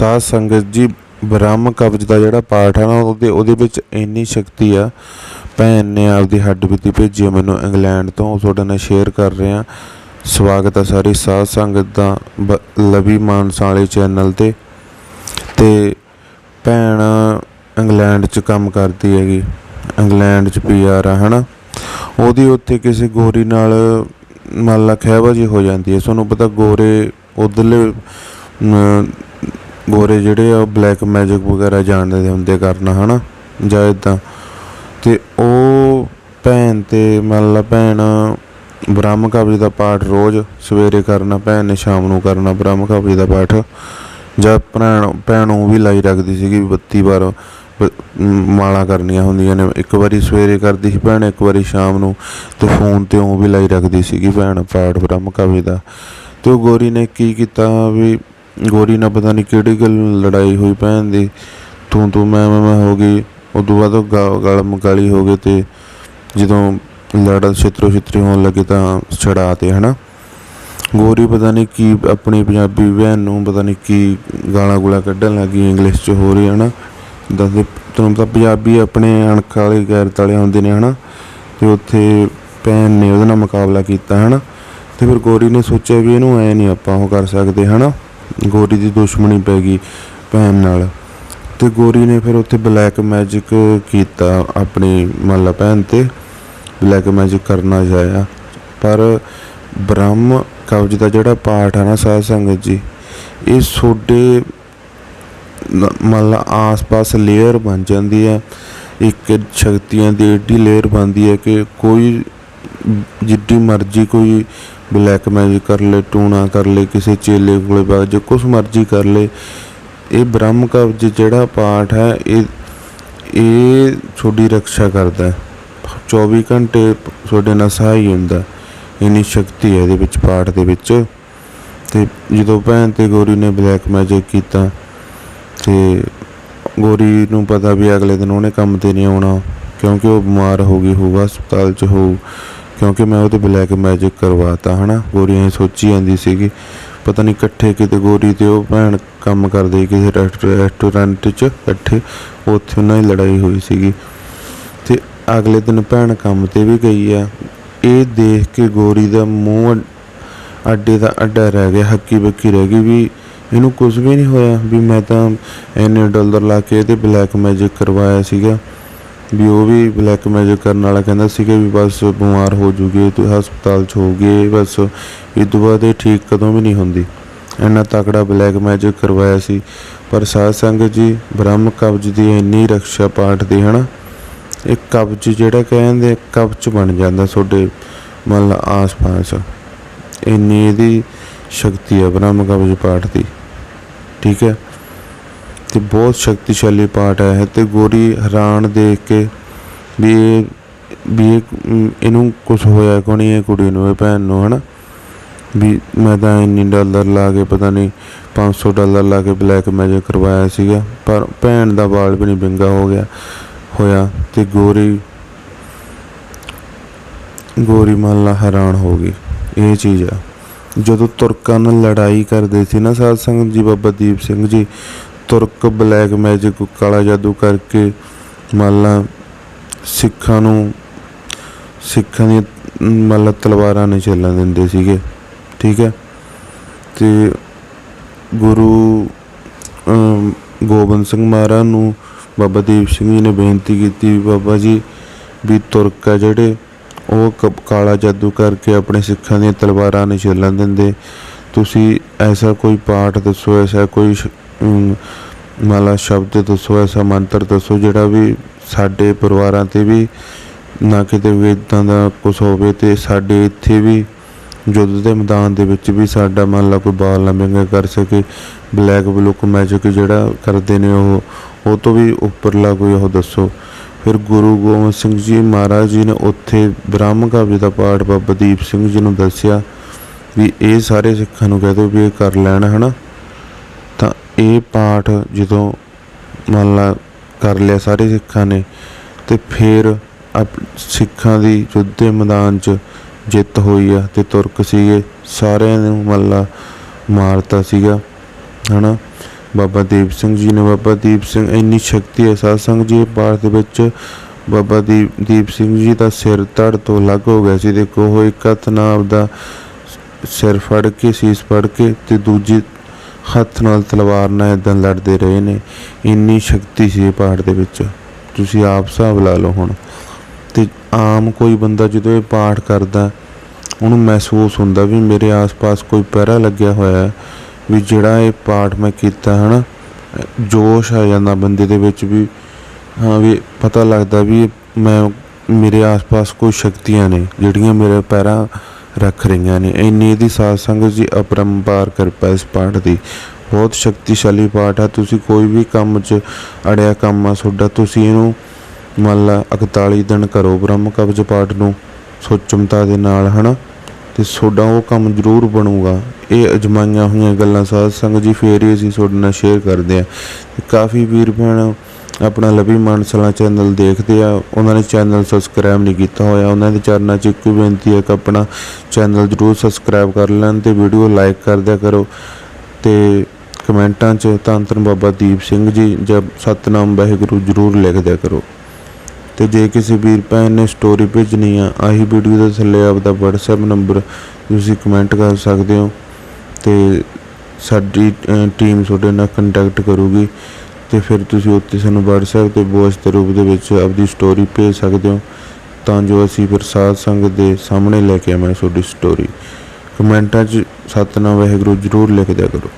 ਸਾਧ ਸੰਗਤ ਜੀ, ਬ੍ਰਹਮ ਕਬਜ਼ ਦਾ ਜਿਹੜਾ ਪਾਠ ਹੈ ਨਾ, ਉਹਦੇ ਉਹਦੇ ਵਿੱਚ ਇੰਨੀ ਸ਼ਕਤੀ ਆ। ਭੈਣ ਨੇ ਆਪਦੀ ਹੱਡ ਬੀਤੀ ਭੇਜੀ ਮੈਨੂੰ ਇੰਗਲੈਂਡ ਤੋਂ ਤੁਹਾਡੇ ਨਾਲ ਸ਼ੇਅਰ ਕਰ ਰਹੇ ਆ। ਸਵਾਗਤ ਹੈ ਸਾਰੀ ਸਾਧ ਸੰਗਤ ਦਾ ਲਵੀ ਮਾਨਸਾ ਵਾਲੇ ਚੈਨਲ ਤੇ। ਤੇ ਭੈਣ ਇੰਗਲੈਂਡ 'ਚ ਕੰਮ ਕਰਦੀ ਹੈਗੀ, ਇੰਗਲੈਂਡ 'ਚ ਪੀਆਰ ਆ, ਹਨਾ। ਉਹਦੀ ਉੱਥੇ ਕਿਸੇ ਗੋਰੀ ਨਾਲ ਮੰਨ ਲਾ ਖਹਿਬਾਜੀ ਹੋ ਜਾਂਦੀ ਹੈ। ਤੁਹਾਨੂੰ ਪਤਾ ਗੋਰੇ ਉਧਰਲੇ ਗੋਰੇ ਜਿਹੜੇ ਆ ਉਹ ਬਲੈਕ ਮੈਜਿਕ ਵਗੈਰਾ ਜਾਣਦੇ ਹੁੰਦੇ ਕਰਨਾ, ਹਨਾ? ਜਾਂ ਇਦਾਂ ਤੇ ਉਹ ਭੈਣ ਤੇ ਮੰਨ ਲਾ ਭੈਣ ਬ੍ਰਹਮ ਕਵਚ ਦਾ ਪਾਠ ਰੋਜ਼ ਸਵੇਰੇ ਕਰਨਾ, ਭੈਣ ਨੇ ਸ਼ਾਮ ਨੂੰ ਕਰਨਾ ਬ੍ਰਹਮ ਕਵਚ ਦਾ ਪਾਠ। ਜਾਂ ਭੈਣ ਭੈਣ ਉਹ ਵੀ ਲਾਈ ਰੱਖਦੀ ਸੀਗੀ 32 ਵਾਰ, ਬ- ਮਾਲਾ ਕਰਨੀਆਂ ਹੁੰਦੀਆਂ ਨੇ। ਇੱਕ ਵਾਰੀ ਸਵੇਰੇ ਕਰਦੀ ਸੀ ਭੈਣ, ਇੱਕ ਵਾਰੀ ਸ਼ਾਮ ਨੂੰ। ਤੇ ਫੋਨ ਤੇ ਉਹ ਵੀ ਲਾਈ ਰੱਖਦੀ ਸੀਗੀ ਭੈਣ ਪਾਠ ਬ੍ਰਹਮ ਕਵਚ ਦਾ। ਤੇ ਉਹ ਗੋਰੀ ਨੇ ਕੀ ਕੀਤਾ ਵੀ ਗੋਰੀ ਨਾਲ ਪਤਾ ਨਹੀਂ ਕਿਹੜੀ ਗੱਲ ਲੜਾਈ ਹੋਈ ਭੈਣ ਦੀ। ਤੂੰ ਤੂੰ ਮੈਂ ਮੈਂ ਮੈਂ ਹੋ ਗਈ। ਉਦੋਂ ਬਾਅਦ ਉਹ ਗਾ- ਗਲ ਮਗਾਲੀ ਹੋ ਗਏ ਤੇ ਜਦੋਂ ਲੜ ਛਿੱਤਰੋ ਛਿੱਤਰੀ ਹੋਣ ਲੱਗੇ ਤਾਂ ਛੜਾ ਤੇ, ਹਨਾ? ਗੋਰੀ ਪਤਾ ਨਹੀਂ ਕੀ ਆਪਣੀ ਪੰਜਾਬੀ ਭੈਣ ਨੂੰ ਪਤਾ ਨਹੀਂ ਕੀ ਗਾਲਾਂ ਗੁਲਾ ਕੱਢਣ ਲੱਗੀ ਇੰਗਲਿਸ਼ ਚ ਹੋ ਰਹੀ ਹੈ ਹਨਾ ਦੱਸਦੇ ਤੁਹਾਨੂੰ ਤਾਂ ਪੰਜਾਬੀ ਆਪਣੇ ਅਣਖ ਵਾਲੇ ਗੈਰਤ ਵਾਲੇ ਹੁੰਦੇ ਨੇ, ਹਨਾ? ਤੇ ਉੱਥੇ ਭੈਣ ਨੇ ਉਹਦੇ ਨਾਲ ਮੁਕਾਬਲਾ ਕੀਤਾ, ਹਨਾ? ਤੇ ਫਿਰ ਗੋਰੀ ਨੇ ਸੋਚਿਆ ਵੀ ਇਹਨੂੰ ਐ ਨਹੀਂ ਆਪਾਂ ਉਹ ਕਰ ਸਕਦੇ, ਹਨਾ? ਗੋਰੀ ਦੀ ਦੁਸ਼ਮਣੀ ਪੈ ਗਈ ਭੈਣ ਨਾਲ। ਤੇ ਗੋਰੀ ਨੇ ਫਿਰ ਉੱਥੇ ਬਲੈਕ ਮੈਜਿਕ ਕੀਤਾ ਆਪਣੀ ਮੰਨ ਲਾ ਭੈਣ ਤੇ। ਬਲੈਕ ਮੈਜਿਕ ਕਰਨਾ ਚਾਹਿਆ। ਪਰ ਬ੍ਰਹਮ ਕਵਜ ਦਾ ਜਿਹੜਾ ਪਾਠ ਹੈ ਨਾ ਸਾਧ ਸੰਗਤ ਜੀ, ਇਹ ਤੁਹਾਡੇ ਨ- ਮੰਨ ਲਾ ਆਸ-ਪਾਸ ਲੇਅਰ ਬਣ ਜਾਂਦੀ ਹੈ। ਇੱਕ ਸ਼ਕਤੀਆਂ ਦੀ ਏਡੀ ਲੇਅਰ ਬਣਦੀ ਹੈ ਕਿ ਕੋਈ ਜਿੱਡੀ ਮਰਜ਼ੀ ਕੋਈ ਬਲੈਕ ਮੈਜਿਕ ਕਰ ਲੇ, ਟੂਣਾ ਕਰ ਲੇ, ਕਿਸੇ ਚੇਲੇ ਕੋਲੇ ਬਾਗ ਜੇ, ਕੁਛ ਮਰਜ਼ੀ ਕਰ ਲੇ। ਇਹ ਬ੍ਰਹਮ ਕਬਜ਼ ਜਿਹੜਾ ਪਾਠ ਹੈ, ਇਹ ਇਹ ਤੁਹਾਡੀ ਰੱਖਿਆ ਕਰਦਾ ਹੈ। 24 ਘੰਟੇ ਤੁਹਾਡੇ ਨਾਲ ਸਹਾਈ ਹੁੰਦਾ ਇੰਨੀ ਸ਼ਕਤੀ ਹੈ ਇਹਦੇ ਵਿੱਚ, ਪਾਠ ਦੇ ਵਿੱਚ। ਤੇ ਜਦੋਂ ਭੈਣ ਤੇ ਗੋਰੀ ਨੇ ਬਲੈਕ ਮੈਜਿਕ ਕੀਤਾ, ਤੇ ਗੋਰੀ ਨੂੰ ਪਤਾ ਵੀ ਅਗਲੇ ਦਿਨ ਉਹਨੇ ਕੰਮ ਤੇ ਨਹੀਂ ਆਉਣਾ, ਕਿਉਂਕਿ ਉਹ ਬਿਮਾਰ ਹੋ ਗਈ ਹੋਊਗਾ ਹਸਪਤਾਲ 'ਚ ਹੋਊ। ਕਿਉਂਕਿ ਮੈਂ ਉਹਦੇ ਬਲੈਕ ਮੈਜਿਕ ਕਰਵਾਤਾ, ਹਨਾ? ਗੋਰੀ ਐਂ ਸੋਚੀ ਜਾਂਦੀ ਸੀਗੀ। ਪਤਾ ਨਹੀਂ ਇਕੱਠੇ ਕਿਤੇ ਗੋਰੀ ਤੇ ਉਹ ਭੈਣ ਕੰਮ ਕਰਦੇ ਕਿਸੇ ਰੈਸਟ- ਰੈਸਟੋਰੈਂਟ 'ਚ ਇਕੱਠੇ। ਉੱਥੇ ਉਹਨਾਂ ਦੀ ਲੜਾਈ ਹੋਈ ਸੀਗੀ। ਤੇ ਅਗਲੇ ਦਿਨ ਭੈਣ ਕੰਮ ਤੇ ਵੀ ਗਈ ਆ। ਇਹ ਦੇਖ ਕੇ ਗੋਰੀ ਦਾ ਮੂੰਹ ਅੱਡੇ ਦਾ ਅੱਡਾ ਰਹਿ ਗਿਆ ਹੱਕੀ ਬੱਕੀ ਰਹਿ ਗਈ ਵੀ ਇਹਨੂੰ ਕੁਝ ਵੀ ਨਹੀਂ ਹੋਇਆ, ਵੀ ਮੈਂ ਤਾਂ ਇੰਨੇ ਡਾਲਰ ਲਾ ਕੇ ਇਹਦੇ ਬਲੈਕ ਮੈਜਿਕ ਕਰਵਾਇਆ ਸੀਗਾ। ਵੀ ਉਹ ਵੀ ਬਲੈਕ ਮੈਜਿਕ ਕਰਨ ਵਾਲਾ ਕਹਿੰਦਾ ਸੀਗਾ ਵੀ ਬਸ ਬਿਮਾਰ ਹੋ ਜੂਗੀ, ਤੇ ਹਸਪਤਾਲ 'ਚ ਹੋਊਗੀ, ਬਸ ਇਹ ਤੋਂ ਬਾਅਦ ਇਹ ਠੀਕ ਕਦੋਂ ਵੀ ਨਹੀਂ ਹੁੰਦੀ। ਇੰਨਾ ਤਕੜਾ ਬਲੈਕ ਮੈਜਿਕ ਕਰਵਾਇਆ ਸੀ। ਪਰ ਸਾਧ ਸੰਗਤ ਜੀ, ਬ੍ਰਹਮ ਕਬਜ਼ ਦੀ ਇੰਨੀ ਰਕਸ਼ਾ ਪਾਠ ਦੀ, ਹਨਾ? ਇਹ ਕਬਜ਼ ਜਿਹੜਾ ਕਹਿੰਦੇ ਕਬਜ਼ ਬਣ ਜਾਂਦਾ ਤੁਹਾਡੇ ਮੰਨ ਲਾ ਆਸ-ਪਾਸ। ਇੰਨੀ ਇਹਦੀ ਸ਼ਕਤੀ ਹੈ ਬ੍ਰਹਮ ਕਬਜ਼ ਪਾਠ ਦੀ। ਠੀਕ ਹੈ? ਤੇ ਬਹੁਤ ਸ਼ਕਤੀਸ਼ਾਲੀ ਪਾਠ ਹੈ ਤੇ ਗੋਰੀ ਹੈਰਾਨ ਦੇਖ ਕੇ ਵੀ ਇਹ ਵੀ ਇਹ ਇਹਨੂੰ ਕੁਝ ਹੋਇਆ ਕਿਉਂ ਇਹ ਕੁੜੀ ਨੂੰ, ਇਹ ਭੈਣ ਨੂੰ, ਹਨਾ? ਵੀ ਮੈਂ ਤਾਂ ਇੰਨੀ ਡਾਲਰ ਲਾ ਕੇ ਪਤਾ ਨਹੀਂ 500 ਡਾਲਰ ਲਾ ਕੇ ਬਲੈਕ ਮੈਜਿਕ ਕਰਵਾਇਆ ਸੀਗਾ, ਪਰ ਭੈਣ ਦਾ ਵਾਲ ਵੀ ਨਹੀਂ ਵਿੰਗਾ ਹੋ ਗਿਆ ਹੋਇਆ ਤੇ ਗੋਰੀ ਗੋਰੀ ਮੰਨ ਲਾ ਹੈਰਾਨ ਹੋ ਗਈ, ਇਹ ਚੀਜ਼ ਆ। ਜਦੋਂ ਤੁਰਕਾਂ ਨਾਲ ਲੜਾਈ ਕਰਦੇ ਸੀ ਨਾ ਸਾਧ ਸੰਗਤ ਜੀ ਬਾਬਾ ਦੀਪ ਸਿੰਘ ਜੀ ਤੁਰਕ, ਬਲੈਕ ਮੈਜਿਕ, ਕਾਲਾ ਜਾਦੂ ਕਰਕੇ ਮੰਨ ਸਿੱਖਾਂ ਨੂੰ, ਸਿੱਖਾਂ ਦੀਆਂ ਮੰਨ ਤਲਵਾਰਾਂ ਨਹੀਂ ਚੱਲਣ ਦਿੰਦੇ ਸੀਗੇ, ਠੀਕ ਹੈ? ਤੇ ਗੁਰੂ ਗੋਬਿੰਦ ਸਿੰਘ ਮਹਾਰਾਜ ਨੂੰ ਬਾਬਾ ਦੀਪ ਸਿੰਘ ਜੀ ਨੇ ਬੇਨਤੀ ਕੀਤੀ ਵੀ ਬਾਬਾ ਜੀ, ਵੀ ਤੁਰਕ ਆ ਜਿਹੜੇ, ਉਹ ਕ- ਕਾਲਾ ਜਾਦੂ ਕਰਕੇ ਆਪਣੇ ਸਿੱਖਾਂ ਦੀਆਂ ਤਲਵਾਰਾਂ ਨਹੀਂ ਚੱਲਣ ਦਿੰਦੇ। ਤੁਸੀਂ ਐਸਾ ਕੋਈ ਪਾਠ ਦੱਸੋ, ਐਸਾ ਕੋਈ ਸ਼- ਲਾ ਸ਼ਬਦ ਦੱਸੋ, ਐਸਾ ਮੰਤਰ ਦੱਸੋ, ਜਿਹੜਾ ਵੀ ਸਾਡੇ ਪਰਿਵਾਰਾਂ ਤੇ ਵੀ ਨਾ ਕਿਤੇ ਵੀ ਇੱਦਾਂ ਦਾ ਕੁਝ ਹੋਵੇ ਤੇ ਸਾਡੇ ਇੱਥੇ ਵੀ ਯੁੱਧ ਦੇ ਮੈਦਾਨ ਦੇ ਵਿੱਚ ਵੀ ਸਾਡਾ ਮੰਨ ਲਾ ਕੋਈ ਬਾਲ ਨਾ ਵਿੰਗਾ ਕਰ ਸਕੇ। ਬਲੈਕ ਬਲੂਕ ਮੈਜਿਕ ਜਿਹੜਾ ਕਰਦੇ ਨੇ ਉਹ ਉਹ ਤੋਂ ਵੀ ਉੱਪਰਲਾ ਕੋਈ ਉਹ ਦੱਸੋ। ਫਿਰ ਗੁਰੂ ਗੋਬਿੰਦ ਸਿੰਘ ਜੀ ਮਹਾਰਾਜ ਜੀ ਨੇ ਉੱਥੇ ਬ੍ਰਹਮ ਕਵਿ ਦਾ ਪਾਠ ਬਾਬਾ ਦੀਪ ਸਿੰਘ ਜੀ ਨੂੰ ਦੱਸਿਆ ਵੀ ਇਹ ਸਾਰੇ ਸਿੱਖਾਂ ਨੂੰ ਕਹਿ ਦਿਓ ਵੀ ਇਹ ਕਰ ਲੈਣ, ਹਨਾ? ਤਾਂ ਇਹ ਪਾਠ ਜਦੋਂ ਮੰਨ ਲਾ ਕਰ ਲਿਆ ਸਾਰੇ ਸਿੱਖਾਂ ਨੇ, ਤੇ ਫਿਰ ਆਪ- ਸਿੱਖਾਂ ਦੀ ਯੁੱਧ ਦੇ ਮੈਦਾਨ 'ਚ ਜਿੱਤ ਹੋਈ ਆ ਤੇ ਤੁਰਕ ਸੀਗੇ, ਸਾਰਿਆਂ ਨੂੰ ਮੰਨ ਮਾਰਤਾ ਸੀਗਾ, ਹਨਾ? ਬਾਬਾ ਦੀਪ ਸਿੰਘ ਜੀ ਨੇ, ਬਾਬਾ ਦੀਪ ਸਿੰਘ, ਇੰਨੀ ਸ਼ਕਤੀ ਹੈ ਸਾਧ ਸੰਗਤ ਜੀ, ਇਹ ਪਾਠ ਦੇ ਵਿੱਚ ਬਾਬਾ ਦੀਪ ਦੀਪ ਸਿੰਘ ਜੀ ਦਾ ਸਿਰ ਧੜ ਤੋਂ ਅਲੱਗ ਹੋ ਗਿਆ ਸੀ। ਦੇਖੋ, ਉਹ ਇੱਕ ਹੱਥ ਨਾਲ ਆਪਦਾ ਸਿਰ ਫੜ ਕੇ, ਸੀਸ ਫੜ ਕੇ ਤੇ ਦੂਜੀ ਹੱਥ ਨਾਲ ਤਲਵਾਰ ਨਾਲ ਇਦਾਂ ਲੜਦੇ ਰਹੇ ਨੇ। ਇੰਨੀ ਸ਼ਕਤੀ ਸੀ ਇਹ ਪਾਠ ਦੇ ਵਿੱਚ। ਤੁਸੀਂ ਆਪ ਹਿਸਾਬ ਲਾ ਲਓ ਹੁਣ। ਤੇ ਆਮ ਕੋਈ ਬੰਦਾ ਜਦੋਂ ਇਹ ਪਾਠ ਕਰਦਾ, ਉਹਨੂੰ ਮਹਿਸੂਸ ਹੁੰਦਾ ਵੀ ਮੇਰੇ ਆਸ-ਪਾਸ ਕੋਈ ਪਹਿਰਾ ਲੱਗਿਆ ਹੋਇਆ ਹੈ ਵੀ ਜਿਹੜਾ ਇਹ ਪਾਠ ਮੈਂ ਕੀਤਾ, ਹਨਾ? ਜੋਸ਼ ਆ ਜਾਂਦਾ ਬੰਦੇ ਦੇ ਵਿੱਚ ਵੀ, ਹਾਂ, ਵੀ ਪਤਾ ਲੱਗਦਾ ਵੀ ਮੈਂ, ਮੇਰੇ ਆਸ-ਪਾਸ ਕੋਈ ਸ਼ਕਤੀਆਂ ਨੇ ਜਿਹੜੀਆਂ ਮੇਰੇ ਪੈਰਾਂ ਰੱਖ ਰਹੀਆਂ ਨੇ। ਇੰਨੀ ਇਹਦੀ ਸਾਧ ਸੰਗਤ ਜੀ ਅਪਰੰਪਾਰ ਕਿਰਪਾ ਇਸ ਪਾਠ ਦੀ। ਬਹੁਤ ਸ਼ਕਤੀਸ਼ਾਲੀ ਪਾਠ ਆ। ਤੁਸੀਂ ਕੋਈ ਵੀ ਕੰਮ 'ਚ ਅੜਿਆ ਕੰਮ ਆ ਤੁਹਾਡਾ, ਤੁਸੀਂ ਇਹਨੂੰ ਮੰਨ ਲਾ 41 ਦਿਨ ਕਰੋ ਬ੍ਰਹਮ ਕਬਜ਼ ਪਾਠ ਨੂੰ ਸੁਚਮਤਾ ਦੇ ਨਾਲ, ਹਨਾ? ਤੇ ਤੁਹਾਡਾ ਉਹ ਕੰਮ ਜ਼ਰੂਰ ਬਣੂਗਾ। ਇਹ ਅਜਮਾਈਆਂ ਹੋਈਆਂ ਗੱਲਾਂ ਸਾਧ ਸੰਗਤ ਜੀ ਫੇਰ ਹੀ ਅਸੀਂ ਤੁਹਾਡੇ ਨਾਲ ਸ਼ੇਅਰ ਕਰਦੇ ਆ। ਕਾਫੀ ਵੀਰ ਭੈਣ ਆਪਣਾ ਲਵੀ ਮਾਨਸਲਾ ਚੈਨਲ ਦੇਖਦੇ ਆ, ਉਹਨਾਂ ਨੇ ਚੈਨਲ ਸਬਸਕ੍ਰਾਈਬ ਨਹੀਂ ਕੀਤਾ ਹੋਇਆ, ਉਹਨਾਂ ਦੇ ਚਰਨਾਂ 'ਚ ਇੱਕੋ ਬੇਨਤੀ ਹੈ ਕਿ ਆਪਣਾ ਚੈਨਲ ਜ਼ਰੂਰ ਸਬਸਕ੍ਰਾਈਬ ਕਰ ਲੈਣ ਤੇ ਵੀਡੀਓ ਲਾਈਕ ਕਰ ਦਿਆ ਕਰੋ ਤੇ ਕਮੈਂਟਾਂ 'ਚ ਧੰਨ ਧੰਨ ਬਾਬਾ ਦੀਪ ਸਿੰਘ ਜੀ ਜਾਂ ਸਤਨਾਮ ਵਾਹਿਗੁਰੂ ਜ਼ਰੂਰ ਲਿਖ ਦਿਆ ਕਰੋ। ਤੇ ਜੇ ਕਿਸੇ ਵੀਰ ਭੈਣ ਨੇ ਸਟੋਰੀ ਭੇਜਣੀ ਆ, ਆਹੀ ਵੀਡੀਓ ਦੇ ਥੱਲੇ ਆਪਦਾ WhatsApp ਨੰਬਰ ਤੁਸੀਂ ਕਮੈਂਟ ਕਰ ਸਕਦੇ ਹੋ ਤੇ ਸਾਡੀ ਟੀਮ ਤੁਹਾਡੇ ਨਾਲ ਕੰਟੈਕਟ ਕਰੂਗੀ। ਤੇ ਫਿਰ ਤੁਸੀਂ ਉੱਤੇ ਸਾਨੂੰ WhatsApp ਤੇ ਵੌਇਸ ਦੇ ਰੂਪ ਦੇ ਵਿੱਚ ਆਪਦੀ ਸਟੋਰੀ ਭੇਜ ਸਕਦੇ ਹੋ, ਤਾਂ ਜੋ ਅਸੀਂ ਫਿਰ ਸਾਧ ਸੰਗਤ ਦੇ ਸਾਹਮਣੇ ਲੈ ਕੇ ਆਵਾਂ ਤੁਹਾਡੀ ਸਟੋਰੀ ਕਮੈਂਟਾਂ 'ਚ ਸਤਨਾਮ ਵਾਹਿਗੁਰੂ ਜ਼ਰੂਰ ਲਿਖ ਦਿਆ ਕਰੋ।